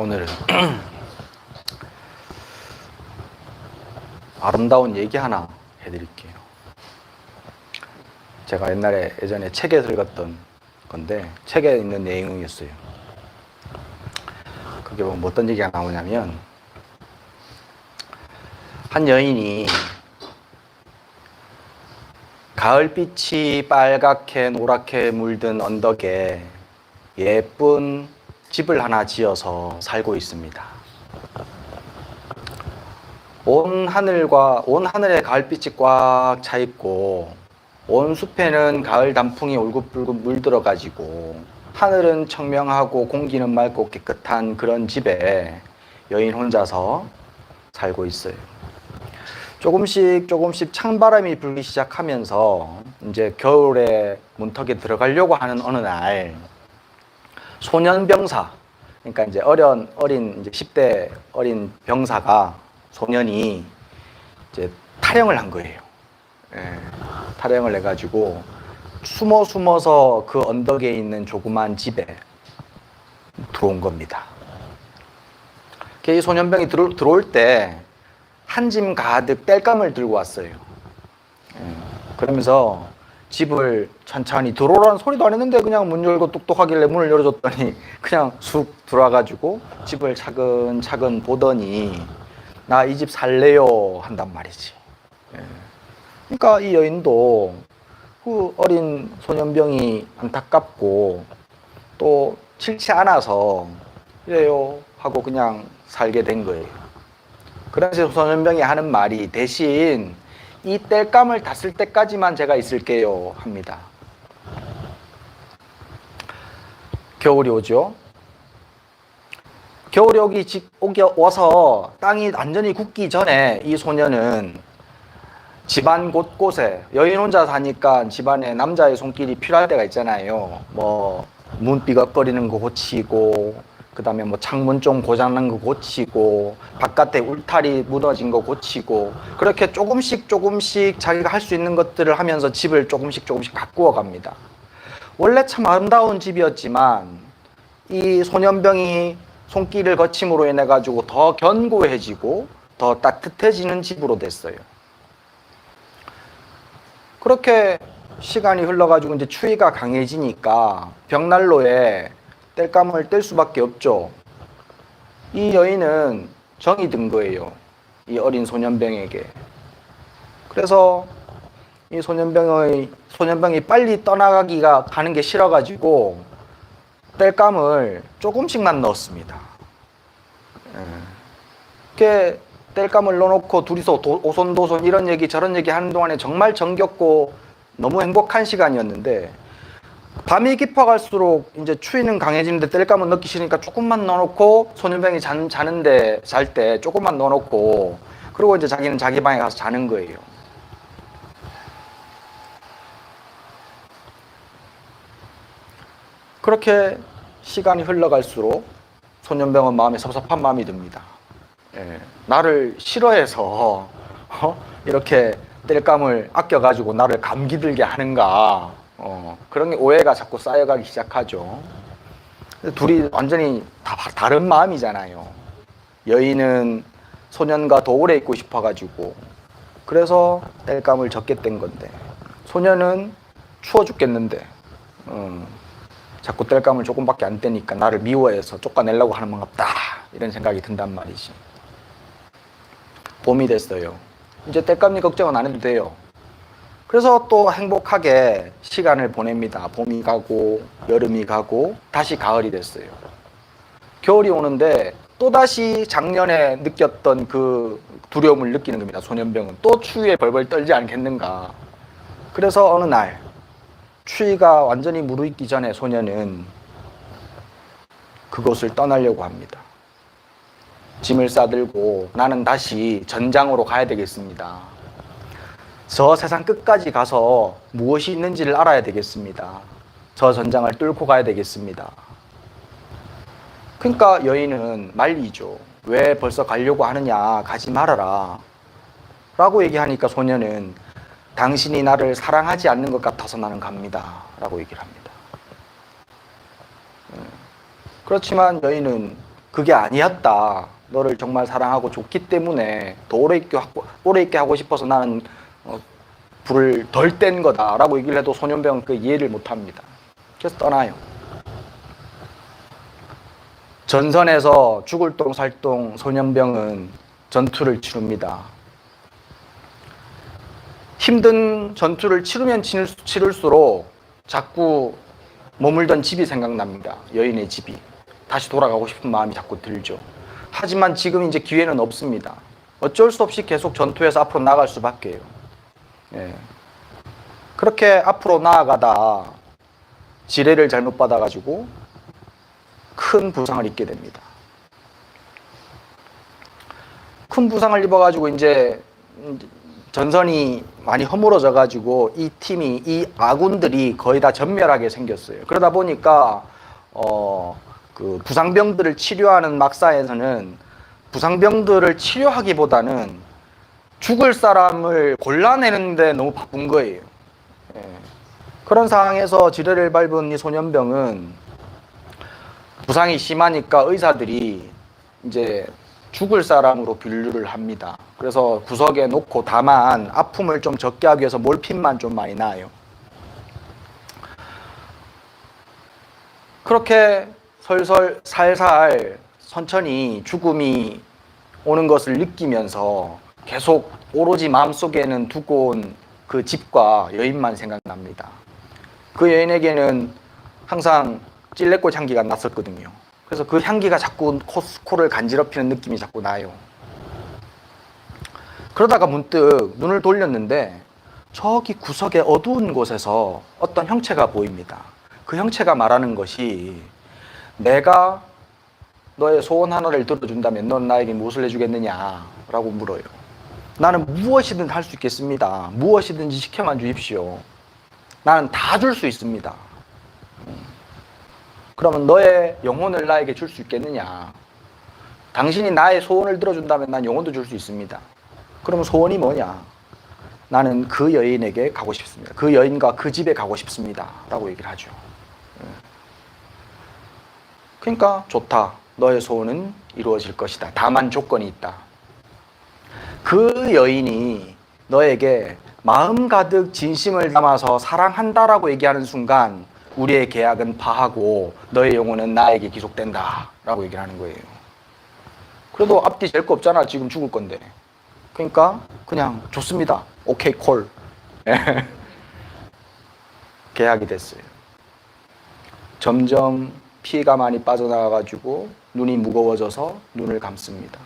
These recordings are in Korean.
오늘은 아름다운 얘기 하나 해드릴게요. 제가 옛날에 예전에 책에 읽었던 건데 책에 있는 내용이었어요. 그게 뭐 어떤 얘기가 나오냐면 한 여인이 가을빛이 빨갛게 노랗게 물든 언덕에 예쁜 집을 하나 지어서 살고 있습니다. 온 하늘과 온 하늘에 가을빛이 꽉 차 있고 온 숲에는 가을 단풍이 울긋불긋 물들어 가지고 하늘은 청명하고 공기는 맑고 깨끗한 그런 집에 여인 혼자서 살고 있어요. 조금씩 조금씩 찬바람이 불기 시작하면서 이제 겨울에 문턱에 들어가려고 하는 어느 날 소년 병사 그러니까 이제 어린 어린 이제 10대 어린 병사가 소년이 이제 탈영을 한 거예요. 예, 탈영을 해 가지고 숨어 숨어서 그 언덕에 있는 조그만 집에 들어온 겁니다. 이 소년병이 들어, 들어올 때 한 짐 가득 땔감을 들고 왔어요. 예, 그러면서 집을 천천히 들어오라는 소리도 안 했는데 그냥 문 열고 똑똑하길래 문을 열어줬더니 그냥 쑥 들어와가지고 집을 차근차근 보더니 나 이 집 살래요 한단 말이지. 예. 그러니까 이 여인도 그 어린 소년병이 안타깝고 또 싫지 않아서 이래요 하고 그냥 살게 된 거예요. 그래서 소년병이 하는 말이 대신 이 땔감을 다쓸 때까지만 제가 있을게요 합니다. 겨울이 오죠. 겨울이 오기 직 오기 와서 땅이 완전히 굳기 전에 이 소년은 집안 곳곳에 여인 혼자 사니까 집안에 남자의 손길이 필요할 때가 있잖아요. 뭐 문 삐걱거리는 거 고치고 그 다음에 뭐 창문 좀 고장난 거 고치고 바깥에 울타리 무너진 거 고치고 그렇게 조금씩 조금씩 자기가 할 수 있는 것들을 하면서 집을 조금씩 조금씩 가꾸어 갑니다. 원래 참 아름다운 집이었지만 이 소년병이 손길을 거침으로 인해 가지고 더 견고해지고 더 따뜻해지는 집으로 됐어요. 그렇게 시간이 흘러가지고 이제 추위가 강해지니까 벽난로에 땔감을 뗄 수밖에 없죠. 이 여인은 정이 든 거예요. 이 어린 소년병에게. 그래서 이 소년병의 소년병이 빨리 떠나가기가 가는 게 싫어가지고 땔감을 조금씩만 넣었습니다. 예. 이렇게 땔감을 넣어놓고 둘이서 도- 오손도손 이런 얘기 저런 얘기 하는 동안에 정말 정겹고 너무 행복한 시간이었는데 밤이 깊어갈수록 이제 추위는 강해지는데 땔감은 싫으니까 조금만 넣어놓고 소년병이 잔, 자는데 잘 때 조금만 넣어놓고 그리고 이제 자기는 자기 방에 가서 자는 거예요. 그렇게 시간이 흘러갈수록 소년병은 마음에 섭섭한 마음이 듭니다. 예, 나를 싫어해서 어? 이렇게 땔감을 아껴가지고 나를 감기 들게 하는가 어, 그런 게 오해가 자꾸 쌓여가기 시작하죠. 둘이 완전히 다 다른 마음이잖아요. 여인은 소년과 더 오래 있고 싶어가지고 그래서 땔감을 적게 뗀 건데 소년은 추워 죽겠는데 음, 자꾸 땔감을 조금밖에 안 떼니까 나를 미워해서 쫓아내려고 하는 것 같다 이런 생각이 든단 말이지. 봄이 됐어요. 이제 땔감이 걱정은 안 해도 돼요. 그래서 또 행복하게 시간을 보냅니다. 봄이 가고 여름이 가고 다시 가을이 됐어요. 겨울이 오는데 또다시 작년에 느꼈던 그 두려움을 느끼는 겁니다. 소년병은 또 추위에 벌벌 떨지 않겠는가. 그래서 어느 날 추위가 완전히 무르익기 전에 소년은 그곳을 떠나려고 합니다. 짐을 싸들고 나는 다시 전장으로 가야 되겠습니다. 저 세상 끝까지 가서 무엇이 있는지를 알아야 되겠습니다. 저 전장을 뚫고 가야 되겠습니다. 그러니까 여인은 말리죠. 왜 벌써 가려고 하느냐? 가지 말아라. 라고 얘기하니까 소년은 당신이 나를 사랑하지 않는 것 같아서 나는 갑니다. 라고 얘기를 합니다. 음. 그렇지만 여인은 그게 아니었다. 너를 정말 사랑하고 좋기 때문에 더 오래 있게 하고, 오래 있게 하고 싶어서 나는 어, 불을 덜 뗀 거다라고 얘기를 해도 소년병은 그 이해를 못 합니다. 그래서 떠나요. 전선에서 죽을 똥 살똥 소년병은 전투를 치릅니다. 힘든 전투를 치르면 치를- 치를수록 자꾸 머물던 집이 생각납니다. 여인의 집이. 다시 돌아가고 싶은 마음이 자꾸 들죠. 하지만 지금 이제 기회는 없습니다. 어쩔 수 없이 계속 전투에서 앞으로 나갈 수밖에요. 예. 그렇게 앞으로 나아가다 지뢰를 잘못 받아가지고 큰 부상을 입게 됩니다. 큰 부상을 입어가지고 이제 전선이 많이 허물어져 가지고 이 팀이 이 아군들이 거의 다 전멸하게 생겼어요. 그러다 보니까 어 그 부상병들을 치료하는 막사에서는 부상병들을 치료하기보다는 죽을 사람을 골라내는데 너무 바쁜 거예요. 예. 그런 상황에서 지뢰를 밟은 이 소년병은 부상이 심하니까 의사들이 이제 죽을 사람으로 분류를 합니다. 그래서 구석에 놓고 다만 아픔을 좀 적게 하기 위해서 몰핀만 좀 많이 나요. 그렇게 설설 살살 천천히 죽음이 오는 것을 느끼면서 계속 오로지 마음속에는 두고 온 그 집과 여인만 생각납니다. 그 여인에게는 항상 찔레꽃 향기가 났었거든요. 그래서 그 향기가 자꾸 코, 코를 간지럽히는 느낌이 자꾸 나요. 그러다가 문득 눈을 돌렸는데 저기 구석의 어두운 곳에서 어떤 형체가 보입니다. 그 형체가 말하는 것이 내가 너의 소원 하나를 들어준다면 넌 나에게 무엇을 해주겠느냐? 라고 물어요. 나는 무엇이든 할 수 있겠습니다. 무엇이든지 시켜만 주십시오. 나는 다 줄 수 있습니다. 그러면 너의 영혼을 나에게 줄 수 있겠느냐? 당신이 나의 소원을 들어준다면 난 영혼도 줄 수 있습니다. 그러면 소원이 뭐냐? 나는 그 여인에게 가고 싶습니다. 그 여인과 그 집에 가고 싶습니다. 라고 얘기를 하죠. 예. 그러니까 좋다. 너의 소원은 이루어질 것이다. 다만 조건이 있다. 그 여인이 너에게 마음 가득 진심을 담아서 사랑한다라고 얘기하는 순간 우리의 계약은 파하고 너의 영혼은 나에게 기속된다 라고 얘기를 하는 거예요. 그래도 앞뒤 잴 거 없잖아. 지금 죽을 건데. 그러니까 그냥 좋습니다. 오케이 콜. 계약이 됐어요. 점점 피가 많이 빠져나가가지고 눈이 무거워져서 눈을 감습니다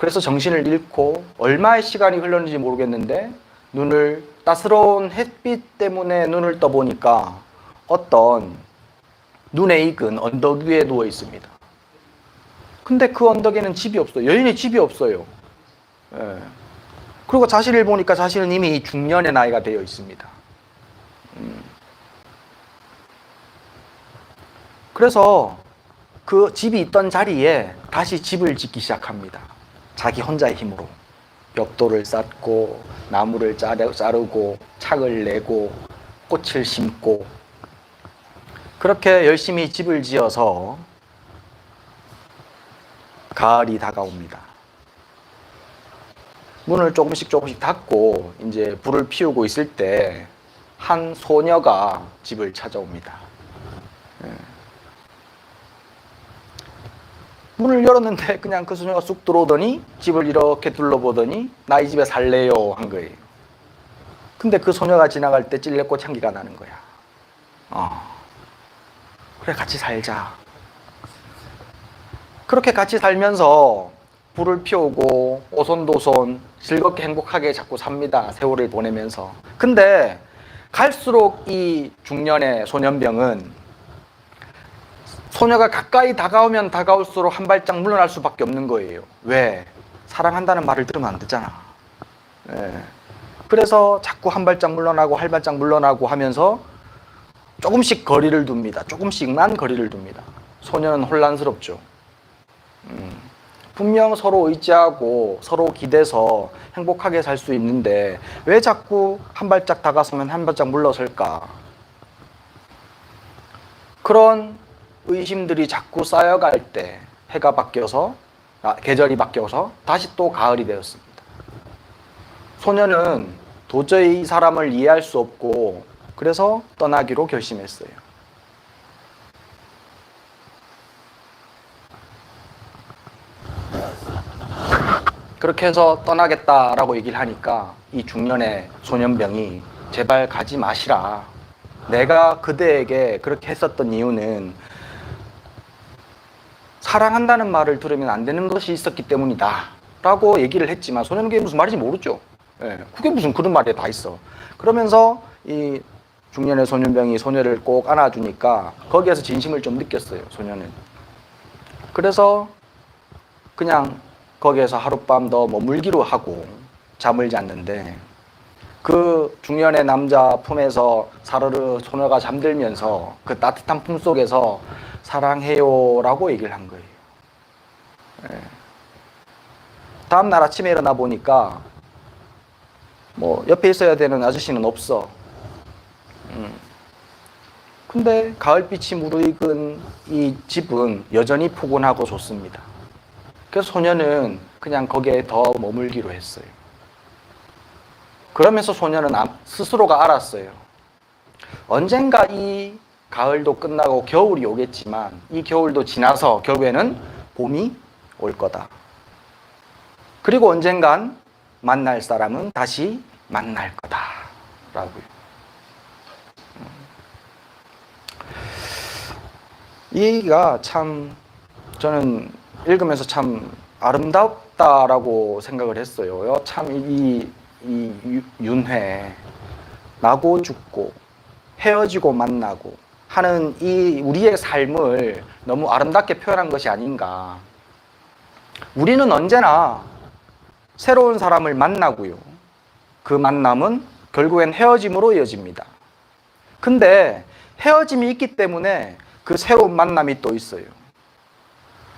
그래서 정신을 잃고 얼마의 시간이 흘렀는지 모르겠는데 눈을 따스러운 햇빛 때문에 눈을 떠보니까 어떤 눈에 익은 언덕 위에 누워 있습니다. 근데 그 언덕에는 집이 없어요. 여인의 집이 없어요. 예. 그리고 자신을 보니까 자신은 이미 중년의 나이가 되어 있습니다. 음. 그래서 그 집이 있던 자리에 다시 집을 짓기 시작합니다. 자기 혼자의 힘으로 벽돌을 쌓고 나무를 자르- 자르고 착을 내고 꽃을 심고 그렇게 열심히 집을 지어서 가을이 다가옵니다. 문을 조금씩 조금씩 닫고 이제 불을 피우고 있을 때 한 소녀가 집을 찾아옵니다. 예. 문을 열었는데 그냥 그 소녀가 쑥 들어오더니 집을 이렇게 둘러보더니 나 이 집에 살래요 한 거예요. 근데 그 소녀가 지나갈 때 찔레꽃 향기가 나는 거야. 어. 그래 같이 살자. 그렇게 같이 살면서 불을 피우고 오손도손 즐겁게 행복하게 자꾸 삽니다. 세월을 보내면서. 근데 갈수록 이 중년의 소년병은 소녀가 가까이 다가오면 다가올수록 한 발짝 물러날 수밖에 없는 거예요. 왜? 사랑한다는 말을 들으면 안 되잖아. 예. 그래서 자꾸 한 발짝 물러나고 한 발짝 물러나고 하면서 조금씩 거리를 둡니다. 조금씩만 거리를 둡니다. 소녀는 혼란스럽죠. 음. 분명 서로 의지하고 서로 기대서 행복하게 살 수 있는데 왜 자꾸 한 발짝 다가서면 한 발짝 물러설까? 그런 의심들이 자꾸 쌓여갈 때 해가 바뀌어서 아, 계절이 바뀌어서 다시 또 가을이 되었습니다. 소녀는 도저히 이 사람을 이해할 수 없고 그래서 떠나기로 결심했어요. 그렇게 해서 떠나겠다라고 얘기를 하니까 이 중년의 소년병이 제발 가지 마시라. 내가 그대에게 그렇게 했었던 이유는 사랑한다는 말을 들으면 안 되는 것이 있었기 때문이다. 라고 얘기를 했지만 소년은 그게 무슨 말인지 모르죠. 예, 그게 무슨 그런 말이 다 있어. 그러면서 이 중년의 소년병이 소녀를 꼭 안아주니까 거기에서 진심을 좀 느꼈어요, 소녀는. 그래서 그냥 거기에서 하룻밤 더 머물기로 하고 잠을 잤는데 그 중년의 남자 품에서 사르르 소녀가 잠들면서 그 따뜻한 품 속에서 사랑해요라고 얘기를 한 거예요. 예. 다음 날 아침에 일어나 보니까 뭐 옆에 있어야 되는 아저씨는 없어. 음. 근데 가을빛이 무르익은 이 집은 여전히 포근하고 좋습니다. 그래서 소녀는 그냥 거기에 더 머물기로 했어요. 그러면서 소녀는 아- 스스로가 알았어요. 언젠가 이 가을도 끝나고 겨울이 오겠지만 이 겨울도 지나서 결국에는 봄이 올 거다. 그리고 언젠간 만날 사람은 다시 만날 거다. 라고요. 음. 이 얘기가 참 저는 읽으면서 참 아름답다라고 생각을 했어요. 참이 이 윤회 나고 죽고 헤어지고 만나고 하는 이 우리의 삶을 너무 아름답게 표현한 것이 아닌가. 우리는 언제나 새로운 사람을 만나고요. 그 만남은 결국엔 헤어짐으로 이어집니다. 근데 헤어짐이 있기 때문에 그 새로운 만남이 또 있어요.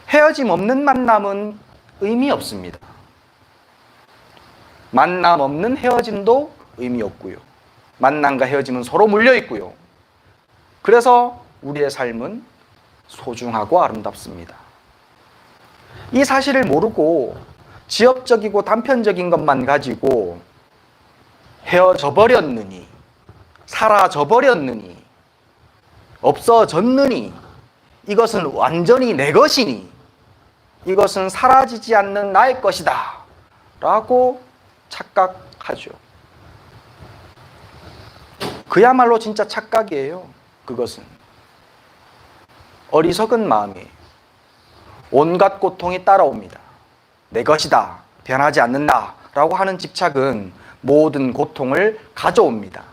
헤어짐 없는 만남은 의미 없습니다. 만남 없는 헤어짐도 의미 없고요. 만남과 헤어짐은 서로 물려 있고요. 그래서 우리의 삶은 소중하고 아름답습니다. 이 사실을 모르고 지엽적이고 단편적인 것만 가지고 헤어져 버렸느니, 사라져 버렸느니, 없어졌느니, 이것은 완전히 내 것이니, 이것은 사라지지 않는 나의 것이다. 라고 착각하죠. 그야말로 진짜 착각이에요. 그것은. 어리석은 마음이 온갖 고통이 따라옵니다. 내 것이다. 변하지 않는다. 라고 하는 집착은 모든 고통을 가져옵니다.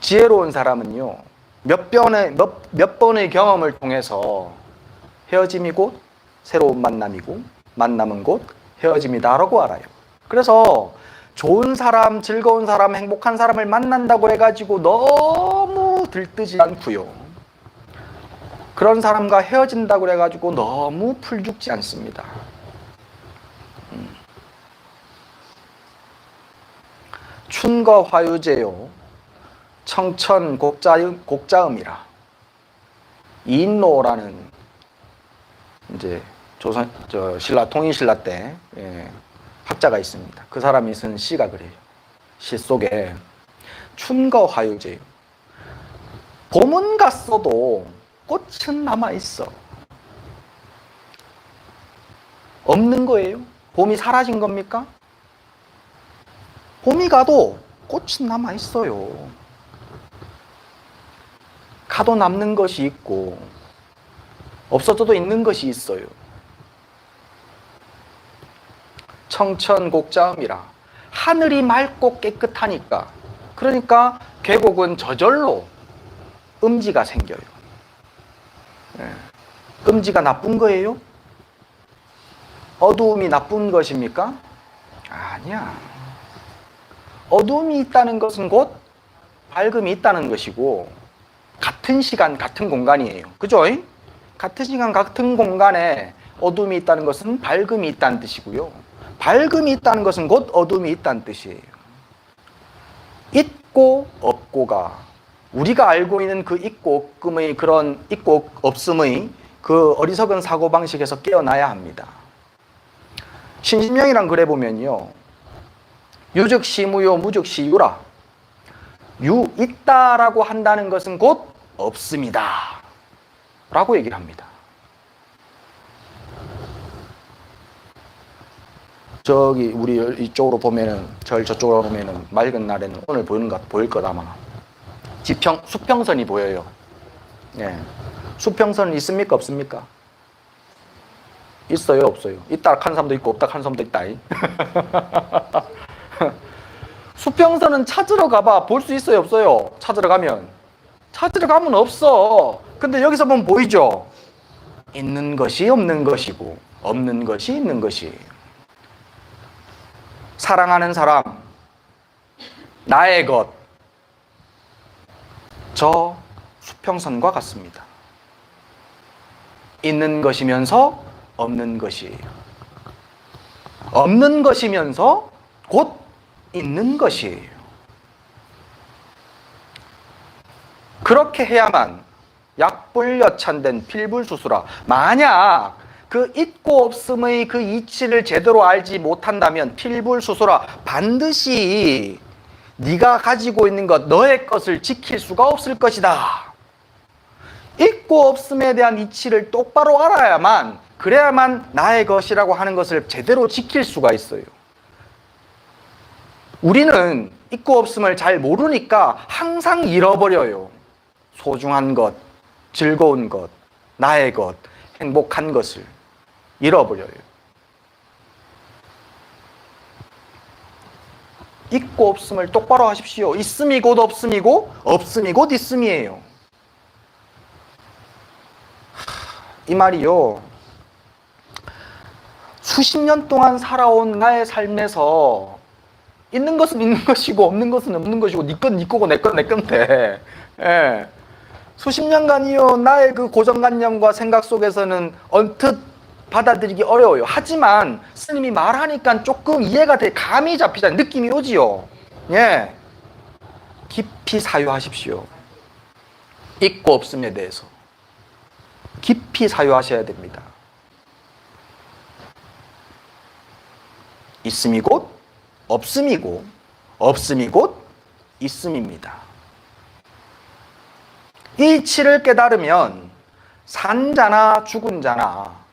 지혜로운 사람은요, 몇 번의, 몇, 몇 번의 경험을 통해서 헤어짐이 곧 새로운 만남이고, 만남은 곧 헤어짐이다라고 알아요. 그래서 좋은 사람, 즐거운 사람, 행복한 사람을 만난다고 해가지고 너무 들뜨지 않고요. 그런 사람과 헤어진다고 해가지고 너무 풀죽지 않습니다. 음. 춘거 화유제요. 청천 곡자음, 곡자음이라. 이인로라는 이제 조선 저 신라 통일신라 때 예, 학자가 있습니다. 그 사람이 쓴 시가 그래요. 시 속에 춘거 화유제요. 봄은 갔어도 꽃은 남아 있어. 없는 거예요? 봄이 사라진 겁니까? 봄이 가도 꽃은 남아 있어요. 가도 남는 것이 있고 없어져도 있는 것이 있어요. 청천곡자음이라 하늘이 맑고 깨끗하니까 그러니까 계곡은 저절로 음지가 생겨요. 예. 음지가 나쁜 거예요? 어두움이 나쁜 것입니까? 아니야. 어두움이 있다는 것은 곧 밝음이 있다는 것이고 같은 시간 같은 공간이에요. 그죠? 같은 시간 같은 공간에 어둠이 있다는 것은 밝음이 있다는 뜻이고요. 밝음이 있다는 것은 곧 어둠이 있다는 뜻이에요. 이 있고 없고가 우리가 알고 있는 그 있고 없음의 그런 있고 없음의 그 어리석은 사고 방식에서 깨어나야 합니다. 신신명이란 글에 보면요. 유즉시 무요 무즉시 유라. 유 있다라고 한다는 것은 곧 없습니다. 라고 얘기를 합니다. 저기 우리 이쪽으로 보면은 절 저쪽으로 보면은 맑은 날에는 오늘 보이는 것 보일 것 아마 지평 수평선이 보여요. 예. 수평선 있습니까 없습니까? 있어요 없어요. 있다 한 사람도 있고 없다 한 사람도 있다. 수평선은 찾으러 가봐 볼 수 있어요 없어요? 찾으러 가면 찾으러 가면 없어. 근데 여기서 보면 보이죠? 있는 것이 없는 것이고 없는 것이 있는 것이에요. 사랑하는 사람, 나의 것, 저 수평선과 같습니다. 있는 것이면서 없는 것이에요. 없는 것이면서 곧 있는 것이에요. 그렇게 해야만 약불여찬된 필불수수라. 만약 그 있고 없음의 그 이치를 제대로 알지 못한다면 필불수수라 반드시 네가 가지고 있는 것 너의 것을 지킬 수가 없을 것이다. 있고 없음에 대한 이치를 똑바로 알아야만 그래야만 나의 것이라고 하는 것을 제대로 지킬 수가 있어요. 우리는 있고 없음을 잘 모르니까 항상 잃어버려요. 소중한 것, 즐거운 것, 나의 것, 행복한 것을 잃어버려요. 있고 없음을 똑바로 하십시오. 있음이 곧 없음이고 없음이 곧 있음이에요. 이 말이요. 수십 년 동안 살아온 나의 삶에서 있는 것은 있는 것이고 없는 것은 없는 것이고 네건네 거고 내 건 내 건데 예. 수십 년간이요 나의 그 고정관념과 생각 속에서는 언뜻 받아들이기 어려워요. 하지만 스님이 말하니까 조금 이해가 돼 감이 잡히잖아요. 느낌이 오지요. 예. 깊이 사유하십시오. 있고 없음에 대해서 깊이 사유하셔야 됩니다. 있음이 곧 없음이고 없음이 곧 있음입니다. 이 이치를 깨달으면 산 자나 죽은 자나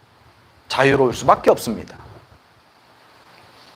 자유로울 수밖에 없습니다.